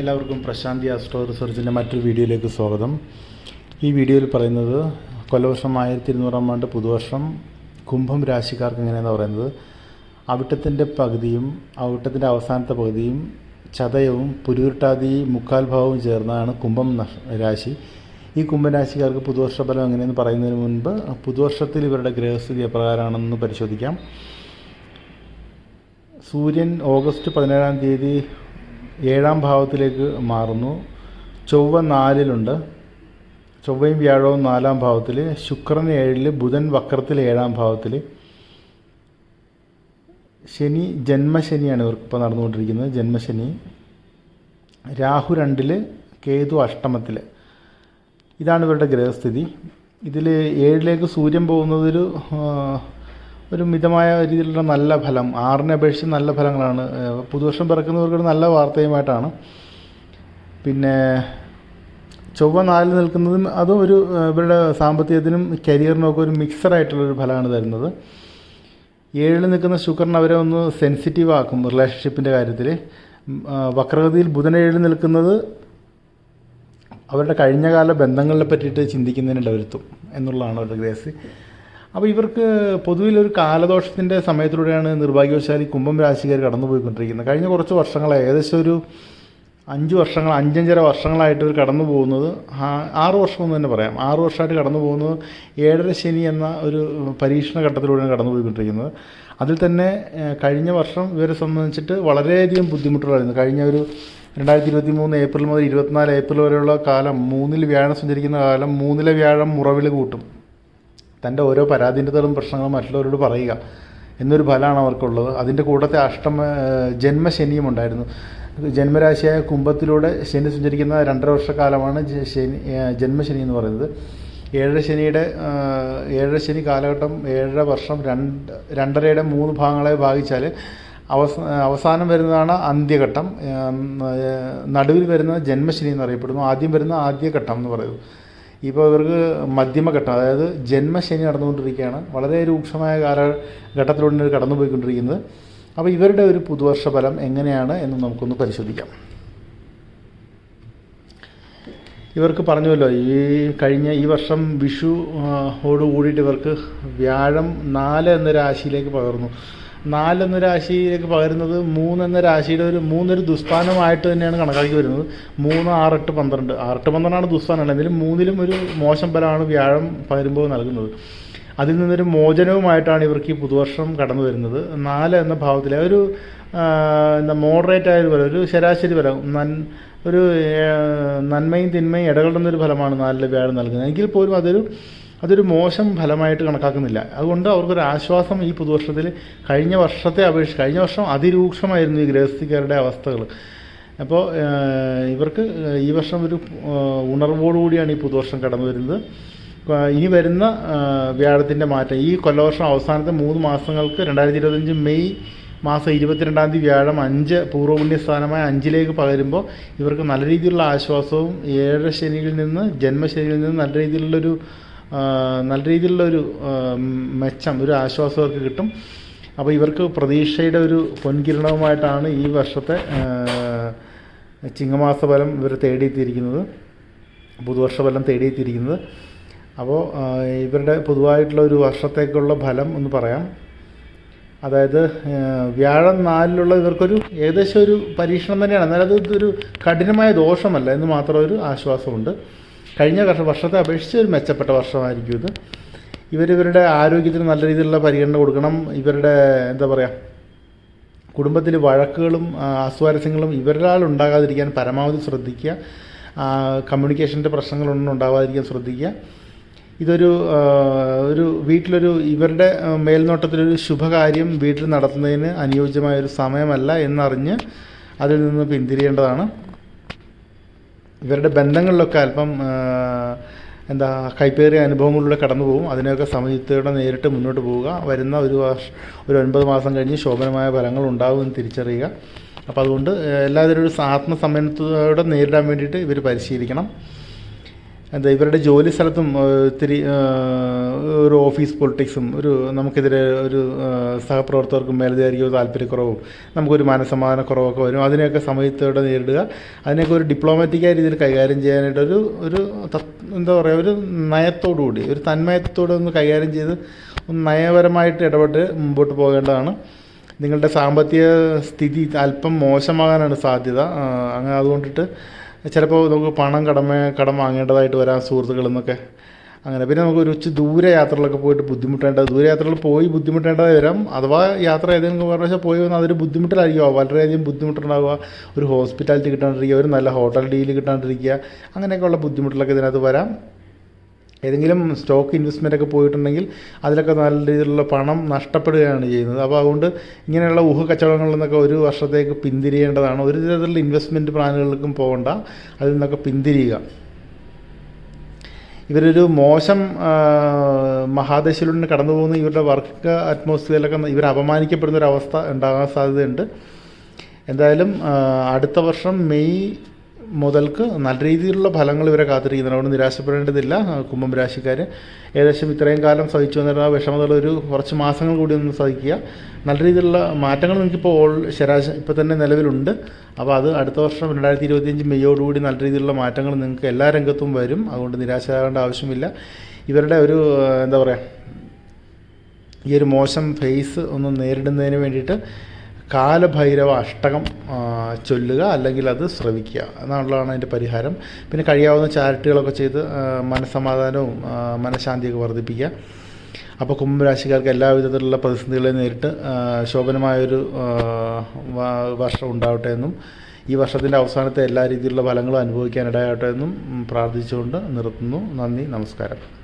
എല്ലാവർക്കും പ്രശാന്തി ആസ്ട്രോ റിസർച്ചിന്റെ മറ്റൊരു വീഡിയോയിലേക്ക് സ്വാഗതം. ഈ വീഡിയോയിൽ പറയുന്നത് കൊല്ലവർഷം ആയിരത്തി ഇരുന്നൂറാം ആണ്ട് പുതുവർഷം കുംഭം രാശിക്കാർക്ക് എങ്ങനെയാണെന്ന് പറയുന്നത്? അവിട്ടത്തിന്റെ പകുതിയും അവിട്ടത്തിന്റെ അവസാനത്തെ പകുതിയും ചതയവും പുരുരുട്ടാതി മുക്കാൽ ഭാവവും ചേർന്നാണ് കുംഭം രാശി. ഈ കുംഭരാശിക്കാർക്ക് പുതുവർഷ ഫലം എങ്ങനെയെന്ന് പറയുന്നതിന് മുൻപ് പുതുവർഷത്തിൽ ഇവരുടെ ഗ്രഹസ്ഥിതി എപ്രകാരമാണെന്ന് പരിശോധിക്കാം. സൂര്യൻ ഓഗസ്റ്റ് പതിനേഴാം തീയതി ഏഴാം ഭാവത്തിലേക്ക് മാറുന്നു. ചൊവ്വ നാലിലുണ്ട്. ചൊവ്വയും വ്യാഴവും നാലാം ഭാവത്തിൽ. ശുക്രൻ ഏഴിൽ ബുധൻ വക്രത്തിൽ ഏഴാം ഭാവത്തിൽ. ശനി ജന്മശനിയാണ് ഇവർക്കിപ്പോൾ നടന്നുകൊണ്ടിരിക്കുന്നത്. ജന്മശനി. രാഹു രണ്ടിൽ കേതു അഷ്ടമത്തിൽ ഇതാണ് ഇവരുടെ ഗ്രഹസ്ഥിതി. ഇതിൽ ഏഴിലേക്ക് സൂര്യൻ പോകുന്നതൊരു ഒരു മിതമായ രീതിയിലുള്ള നല്ല ഫലം ആറിനെ അപേക്ഷിച്ച് നല്ല ഫലങ്ങളാണ്. പുതുവർഷം പിറക്കുന്നവർക്ക് നല്ല വാർത്തയുമായിട്ടാണ്. പിന്നെ ചൊവ്വ നാലിൽ നിൽക്കുന്നതും അതും ഒരു ഇവരുടെ സാമ്പത്തികത്തിനും കരിയറിനും ഒക്കെ ഒരു മിക്സറായിട്ടുള്ളൊരു ഫലമാണ് തരുന്നത്. ഏഴിൽ നിൽക്കുന്ന ശുക്രൻ അവരെ ഒന്ന് സെൻസിറ്റീവ് ആക്കും റിലേഷൻഷിപ്പിന്റെ കാര്യത്തിൽ. വക്രഗതിയിൽ ബുധൻ ഏഴിൽ നിൽക്കുന്നത് അവരുടെ കഴിഞ്ഞകാല ബന്ധങ്ങളെ പറ്റിയിട്ട് ചിന്തിക്കുന്നതിന് വരുത്തും എന്നുള്ളതാണ് അവരുടെ ഗ്രേസ് അപ്പോൾ ഇവർക്ക് പൊതുവിലൊരു കാലദോഷത്തിന്റെ സമയത്തിലൂടെയാണ് നിർഭാഗ്യവശാൽ കുംഭം രാശിക്കാർ കടന്നുപോയിക്കൊണ്ടിരിക്കുന്നത്. കഴിഞ്ഞ കുറച്ച് വർഷങ്ങളായി ഏകദേശം ഒരു അഞ്ച് വർഷങ്ങൾ അഞ്ചഞ്ചര വർഷങ്ങളായിട്ട് ഇവർ കടന്നു പോകുന്നത് ആറ് വർഷം എന്ന് തന്നെ പറയാം. ആറ് വർഷമായിട്ട് കടന്നു പോകുന്നത് ഏഴര ശനി എന്ന ഒരു പരീക്ഷണ ഘട്ടത്തിലൂടെയാണ് കടന്നു പോയിക്കൊണ്ടിരിക്കുന്നത് അതിൽ തന്നെ കഴിഞ്ഞ വർഷം ഇവരെ സംബന്ധിച്ചിട്ട് വളരെയധികം ബുദ്ധിമുട്ടുകളായിരുന്നു. കഴിഞ്ഞ ഒരു രണ്ടായിരത്തി ഇരുപത്തി മൂന്ന് ഏപ്രിൽ മുതൽ ഇരുപത്തിനാല് ഏപ്രിൽ വരെയുള്ള കാലം മൂന്നിൽ വ്യാഴം സഞ്ചരിക്കുന്ന കാലം മൂന്നിലെ വ്യാഴം മുറവിൽ കൂട്ടും. തന്റെ ഓരോ പരാധീനതകളും പ്രശ്നങ്ങളും മറ്റുള്ളവരോട് പറയുക. എന്നൊരു ഫലമാണ് അവർക്കുള്ളത്. അതിന്റെ കൂട്ടത്തെ അഷ്ടമ ജന്മശനിയും ഉണ്ടായിരുന്നു. ജന്മരാശിയായ കുംഭത്തിലൂടെ ശനി സഞ്ചരിക്കുന്ന രണ്ടര വർഷക്കാലമാണ് ശനി ജന്മശനി എന്ന് പറയുന്നത്. ഏഴര ശനിയുടെ ഏഴര ശനി കാലഘട്ടം ഏഴര വർഷം രണ്ട് രണ്ടരയുടെ മൂന്ന് ഭാഗങ്ങളെ ഭാഗിച്ചാൽ അവസ അവസാനം വരുന്നതാണ് അന്ത്യഘട്ടം. നടുവിൽ വരുന്ന ജന്മശനി എന്നറിയപ്പെടുന്നു. ആദ്യം വരുന്ന ആദ്യഘട്ടം എന്ന് പറയുന്നു. ഇപ്പോൾ ഇവർക്ക് മധ്യമഘട്ടം അതായത് ജന്മശനി നടന്നുകൊണ്ടിരിക്കുകയാണ്. വളരെ രൂക്ഷമായ കാലഘട്ടത്തിലൂടെ കടന്നുപോയിക്കൊണ്ടിരിക്കുന്നത്. അപ്പോൾ ഇവരുടെ ഒരു പുതുവർഷ ഫലം എങ്ങനെയാണ് എന്ന് നമുക്കൊന്ന് പരിശോധിക്കാം. ഇവർക്ക് പറഞ്ഞുവല്ലോ ഈ കഴിഞ്ഞ ഈ വർഷം വിഷു ഓട് കൂടിയിട്ട് ഇവർക്ക് വ്യാഴം നാല് എന്ന രാശിയിലേക്ക് പകർന്നു. നാല് എന്ന രാശിയിലേക്ക് പകരുന്നത് മൂന്ന് എന്ന രാശിയുടെ ഒരു മൂന്നൊരു ദുസ്ഥാനമായിട്ട് തന്നെയാണ് കണക്കാക്കി വരുന്നത്. മൂന്ന് ആറെട്ട് പന്ത്രണ്ട്. ആറെട്ട് പന്ത്രണ്ടാണ് ദുസ്ഥാനമല്ല എന്തെങ്കിലും മൂന്നിലും ഒരു മോശം ഫലമാണ് വ്യാഴം പകരുമ്പോൾ നൽകുന്നത്. അതിൽ നിന്നൊരു മോചനവുമായിട്ടാണ് ഇവർക്ക് ഈ പുതുവർഷം കടന്നു വരുന്നത്. നാല് എന്ന ഭാവത്തിലെ ഒരു എന്താ മോഡറേറ്റ് ആയ ഒരു ഫലം ഒരു ശരാശരി ഫലം നൻ ഒരു നന്മയും തിന്മയും ഇടകളുടെ ഇടകലർന്നൊരു ഫലമാണ് നാലിലെ വ്യാഴം നൽകുന്നത്. എങ്കിൽ പോലും അതൊരു അതൊരു മോശം ഫലമായിട്ട് കണക്കാക്കുന്നില്ല. അതുകൊണ്ട് അവർക്കൊരു ആശ്വാസം ഈ പുതുവർഷത്തിൽ കഴിഞ്ഞ വർഷത്തെ അപേക്ഷിച്ച് കഴിഞ്ഞ വർഷം അതിരൂക്ഷമായിരുന്നു ഈ ഗൃഹസ്ഥിക്കാരുടെ അവസ്ഥകൾ. അപ്പോൾ ഇവർക്ക് ഈ വർഷം ഒരു ഉണർവോടുകൂടിയാണ് ഈ പുതുവർഷം കടന്നു വരുന്നത്. ഇനി വരുന്ന വ്യാഴത്തിന്റെ മാറ്റം. ഈ കൊല്ലവർഷം അവസാനത്തെ മൂന്ന് മാസങ്ങൾക്ക് രണ്ടായിരത്തി ഇരുപത്തഞ്ച് മെയ് മാസം ഇരുപത്തിരണ്ടാം തീയതി വ്യാഴം അഞ്ച് പൂർവപുണ്യ സ്ഥാനമായ അഞ്ചിലേക്ക് പകരുമ്പോൾ ഇവർക്ക് നല്ല രീതിയിലുള്ള ആശ്വാസവും ഏഴര ശനിയിൽ നിന്ന് ജന്മശനിയിൽ നിന്ന് നല്ല രീതിയിലുള്ളൊരു നല്ല രീതിയിലുള്ള ഒരു മെച്ചം ഒരു ആശ്വാസം അവർക്ക് കിട്ടും. അപ്പോൾ ഇവർക്ക് പ്രതീക്ഷയുടെ ഒരു പൊൻകിരണവുമായിട്ടാണ് ഈ വർഷത്തെ ചിങ്ങമാസ ഫലം ഇവർ തേടിയെത്തിയിരിക്കുന്നത്. പുതുവർഷ ഫലം തേടിയെത്തിയിരിക്കുന്നത് അപ്പോൾ ഇവരുടെ പൊതുവായിട്ടുള്ള ഒരു വർഷത്തേക്കുള്ള ഫലം എന്ന് പറയാം. അതായത് വ്യാഴം നാലിലുള്ള ഇവർക്കൊരു ഏകദേശം ഒരു പരീക്ഷണം തന്നെയാണ്. എന്നാലത് ഒരു കഠിനമായ ദോഷമല്ല എന്ന് മാത്രം ഒരു ആശ്വാസമുണ്ട്. കഴിഞ്ഞ വർഷ വർഷത്തെ അപേക്ഷിച്ച് ഒരു മെച്ചപ്പെട്ട വർഷമായിരിക്കും ഇത്. ഇവരിവരുടെ ആരോഗ്യത്തിന് നല്ല രീതിയിലുള്ള പരിഗണന കൊടുക്കണം. ഇവരുടെ എന്താ പറയുക കുടുംബത്തിൽ വഴക്കുകളും അസ്വാരസ്യങ്ങളും ഇവരാൽ ഉണ്ടാകാതിരിക്കാൻ പരമാവധി ശ്രദ്ധിക്കുക. കമ്മ്യൂണിക്കേഷന്റെ പ്രശ്നങ്ങളൊന്നും ഉണ്ടാകാതിരിക്കാൻ ശ്രദ്ധിക്കുക. ഇതൊരു ഒരു വീട്ടിലൊരു ഇവരുടെ മേൽനോട്ടത്തിലൊരു ശുഭകാര്യം വീട്ടിൽ നടത്തുന്നതിന് അനുയോജ്യമായ ഒരു സമയമല്ല എന്നറിഞ്ഞ് അതിൽ നിന്ന് പിന്തിരിയേണ്ടതാണ്. ഇവരുടെ ബന്ധങ്ങളിലൊക്കെ അല്പം എന്താ കൈപ്പേറിയ അനുഭവങ്ങളിലൂടെ കടന്നു പോകും. അതിനെയൊക്കെ സമയത്തോടെ നേരിട്ട് മുന്നോട്ട് പോവുക. വരുന്ന ഒരു വർഷ ഒരു ഒൻപത് മാസം കഴിഞ്ഞ് ശോഭനമായ ഫലങ്ങൾ ഉണ്ടാകുമെന്ന് തിരിച്ചറിയുക. അപ്പോൾ അതുകൊണ്ട് എല്ലാവരും ഒരു ആത്മസമയത്തോടെ നേരിടാൻ വേണ്ടിയിട്ട് ഇവർ പരിശീലിക്കണം. എന്താ ഇവരുടെ ജോലി സ്ഥലത്തും ഒത്തിരി ഒരു ഓഫീസ് പൊളിറ്റിക്സും ഒരു നമുക്കെതിരെ ഒരു സഹപ്രവർത്തകർക്കും മേലധികാരിക്കോ താല്പര്യക്കുറവും നമുക്കൊരു മനസമാധാനക്കുറവൊക്കെ വരും. അതിനെയൊക്കെ സമയത്തോടെ നേരിടുക. അതിനെയൊക്കെ ഒരു ഡിപ്ലോമാറ്റിക്കായ രീതിയിൽ കൈകാര്യം ചെയ്യാനായിട്ട് ഒരു ഒരു എന്താ പറയുക ഒരു നയത്തോടുകൂടി ഒരു തന്മയത്തോടെ ഒന്ന് കൈകാര്യം ചെയ്ത് നയപരമായിട്ട് ഇടപെട്ട് മുമ്പോട്ട് പോകേണ്ടതാണ്. നിങ്ങളുടെ സാമ്പത്തിക സ്ഥിതി അല്പം മോശമാകാനാണ് സാധ്യത. അങ്ങനെ അതുകൊണ്ടിട്ട് ചിലപ്പോൾ നമുക്ക് പണം കടമ കടം വാങ്ങേണ്ടതായിട്ട് വരാം സുഹൃത്തുക്കളിൽ നിന്നൊക്കെ. അങ്ങനെ. പിന്നെ നമുക്ക് ഒരു ഉച്ച ദൂര യാത്രകളൊക്കെ പോയിട്ട് ബുദ്ധിമുട്ടേണ്ട ദൂര യാത്രകൾ പോയി ബുദ്ധിമുട്ടേണ്ടതായി വരാം. അഥവാ യാത്ര ഏതെങ്കിലും പ്രാവശ്യം പോയി വന്നാൽ അതൊരു ബുദ്ധിമുട്ടിലായിരിക്കും. വളരെയധികം ബുദ്ധിമുട്ടുണ്ടാവുക. ഒരു ഹോസ്പിറ്റാലിറ്റി കിട്ടാണ്ടിരിക്കുക ഒരു നല്ല ഹോട്ടൽ ഡീൽ കിട്ടാണ്ടിരിക്കുക. അങ്ങനെയൊക്കെയുള്ള ബുദ്ധിമുട്ടുകളൊക്കെ ഇതിനകത്ത് വരാം. ഏതെങ്കിലും സ്റ്റോക്ക് ഇൻവെസ്റ്റ്മെന്റ് ഒക്കെ പോയിട്ടുണ്ടെങ്കിൽ അതിലൊക്കെ നല്ല രീതിയിലുള്ള പണം നഷ്ടപ്പെടുകയാണ് ചെയ്യുന്നത്. അപ്പോൾ അതുകൊണ്ട് ഇങ്ങനെയുള്ള ഊഹ കച്ചവടങ്ങളിൽ നിന്നൊക്കെ ഒരു വർഷത്തേക്ക് പിന്തിരിയേണ്ടതാണ്. ഒരു തരത്തിലുള്ള ഇൻവെസ്റ്റ്മെന്റ് പ്ലാനുകൾക്കും പോകണ്ട. അതിൽ നിന്നൊക്കെ പിന്തിരിയുക. ഇവരൊരു മോശം മഹാദശയിലൂടെ കടന്നു പോകുന്ന ഇവരുടെ വർക്ക് അറ്റ്മോസ്ഫിയറിലൊക്കെ ഇവർ അപമാനിക്കപ്പെടുന്ന ഒരു അവസ്ഥ ഉണ്ടാകാൻ സാധ്യതയുണ്ട്. എന്തായാലും അടുത്ത വർഷം മെയ് മുതൽക്ക് നല്ല രീതിയിലുള്ള ഫലങ്ങൾ ഇവരെ കാത്തിരിക്കുന്നുണ്ട്. നിരാശപ്പെടേണ്ടതില്ല. കുംഭം രാശിക്കാർ ഏകദേശം ഇത്രയും കാലം സഹിച്ചു വന്നിരുന്ന വിഷമതകൾ ഒരു കുറച്ച് മാസങ്ങൾ കൂടി ഒന്ന് സഹിക്കുക. നല്ല രീതിയിലുള്ള മാറ്റങ്ങൾ നിങ്ങൾക്കിപ്പോൾ ഓൾ ശരാശരി ഇപ്പോൾ തന്നെ നിലവിലുണ്ട്. അപ്പോൾ അത് അടുത്ത വർഷം രണ്ടായിരത്തി ഇരുപത്തിയഞ്ച് മെയ്യോടുകൂടി നല്ല രീതിയിലുള്ള മാറ്റങ്ങൾ നിങ്ങൾക്ക് എല്ലാ രംഗത്തും വരും. അതുകൊണ്ട് നിരാശയാകേണ്ട ആവശ്യമില്ല. ഇവരുടെ ഒരു എന്താ പറയുക ഈ ഒരു മോശം ഫേസ് ഒന്ന് നേരിടുന്നതിന് വേണ്ടിയിട്ട് കാലഭൈരവ അഷ്ടകം ചൊല്ലുക അല്ലെങ്കിൽ അത് ശ്രവിക്കുക എന്നുള്ളതാണ് അതിന്റെ പരിഹാരം. പിന്നെ കഴിയാവുന്ന ചാരിറ്റികളൊക്കെ ചെയ്ത് മനസ്സമാധാനവും മനഃശാന്തിയൊക്കെ വർദ്ധിപ്പിക്കുക. അപ്പോൾ കുംഭരാശിക്കാർക്ക് എല്ലാവിധത്തിലുള്ള പ്രതിസന്ധികളെ നേരിട്ട് ശോഭനമായൊരു വർഷം ഉണ്ടാവട്ടെ എന്നും ഈ വർഷത്തിന്റെ അവസാനത്തെ എല്ലാ രീതിയിലുള്ള ഫലങ്ങളും അനുഭവിക്കാൻ ഇടയാകട്ടെ എന്നും പ്രാർത്ഥിച്ചുകൊണ്ട് നിർത്തുന്നു. നന്ദി നമസ്കാരം.